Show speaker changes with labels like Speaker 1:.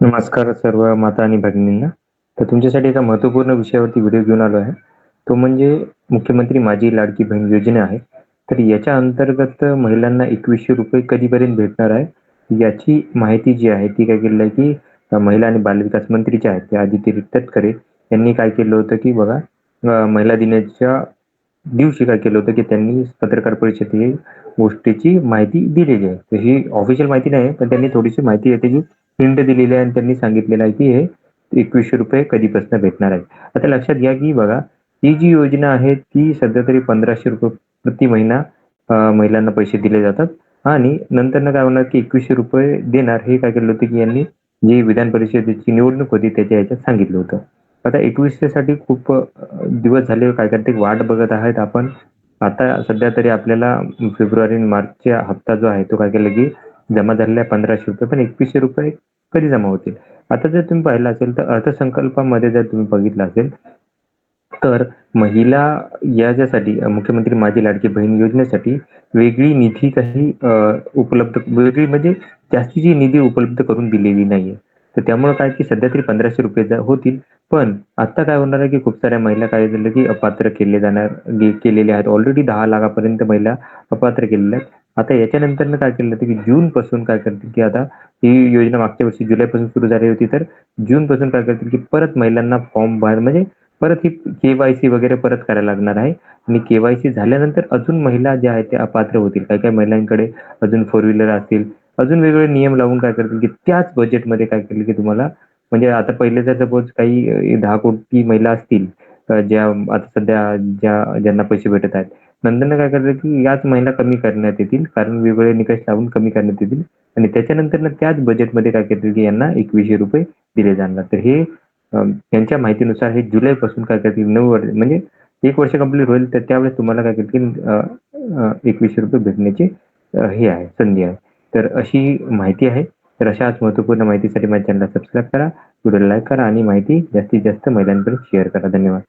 Speaker 1: नमस्कार सर्व माता आणि भगिनींना. तर तुमच्यासाठी एका महत्त्वपूर्ण विषयावरती व्हिडिओ घेऊन आलो आहे. तो म्हणजे मुख्यमंत्री माझी लाडकी बहीण योजना आहे. तर याच्या अंतर्गत महिलांना एकवीसशे रुपये कधीपर्यंत भेटणार आहे? याची माहिती जी आहे ती काय केलेलं आहे की महिला आणि बालविकास मंत्री जे आहेत ते आदिती तटकरे यांनी काय केलं होतं की बघा महिला दिनाच्या दिवशी काय केलं होतं की त्यांनी पत्रकार परिषदेत ही गोष्टीची माहिती दिलेली आहे. तर ही ऑफिशियल माहिती नाही पण त्यांनी थोडीशी माहिती येते त्याची हिंट दिलेली आहे आणि त्यांनी सांगितलेलं आहे की हे एकवीसशे रुपये कधीपासून भेटणार आहे. आता लक्षात घ्या की बघा ही जी योजना आहे ती सध्या तरी पंधराशे रुपये प्रति महिना महिलांना पैसे दिले जातात. आणि नंतर काय होणार की एकवीसशे रुपये देणार हे काय केलं होतं की यांनी जी विधान परिषदेची निवडणूक होती त्याच्या ह्याच्यात सांगितलं होतं. आता एकवीसशे साठी खूप दिवस झाले काय करते वाट बघत आहेत आपण. आता सध्या तरी आपल्याला फेब्रुवारी मार्चच्या हप्ता जो आहे तो काय केलं की जमा झालेल्या पंधराशे रुपये पण एकवीसशे रुपये कधी जमा होतील? आता जर तुम्ही पाहिलं असेल तर अर्थसंकल्पामध्ये जर तुम्ही बघितलं असेल तर महिला याच्यासाठी मुख्यमंत्री माझी लाडकी बहीण योजनेसाठी वेगळी निधी काही उपलब्ध वेगळी म्हणजे जास्तीची निधी उपलब्ध करून दिलेली नाहीये. तर त्यामुळे काय की सध्या तरी पंधराशे रुपये होतील. पण आता काय होणार आहे की खूप साऱ्या महिला काय झालं की अपात्र केले जाणार केलेले आहेत. ऑलरेडी दहा लाखापर्यंत महिला अपात्र केलेल्या आहेत. आता याच्यानंतर काय केलं जातं की जून पासून काय करतील की आता ही योजना मागच्या वर्षी जुलैपासून सुरू झाली होती तर जून पासून काय करतील की परत महिलांना फॉर्म बाहेर म्हणजे परत ही केवायसी वगैरे परत करायला लागणार आहे. आणि केवायसी झाल्यानंतर अजून महिला ज्या आहेत त्या अपात्र होतील. काही काही महिलांकडे अजून फोर व्हीलर असतील. अजून वेगवेगळे नियम लावून काय करतील की त्याच बजेटमध्ये काय केलं की तुम्हाला म्हणजे आता पहिले जर सपोज काही दहा कोटी महिला असतील ज्या आता सध्या ज्या ज्यांना पैसे भेटत आहेत. नंतर काय करतात की याच महिला कमी करण्यात येतील कारण वेगवेगळे निकष लावून कमी करण्यात येतील. आणि त्याच्यानंतर त्याच बजेटमध्ये काय करतील की यांना एकवीसशे रुपये दिले जाणार. तर हे यांच्या माहितीनुसार हे जुलैपासून काय करतील नऊ वर्ष म्हणजे एक वर्ष कंप्लीट होईल तर त्यावेळेस तुम्हाला काय करतील एकवीसशे रुपये भेटण्याची हे आहे संधी आहे. तर अशी माहिती आहे. तर अशाच महत्त्वपूर्ण माहितीसाठी माझ्या चॅनलला सबस्क्राईब करा व्हिडिओला लाईक करा आणि माहिती जास्तीत जास्त महिलांपर्यंत शेअर करा. धन्यवाद.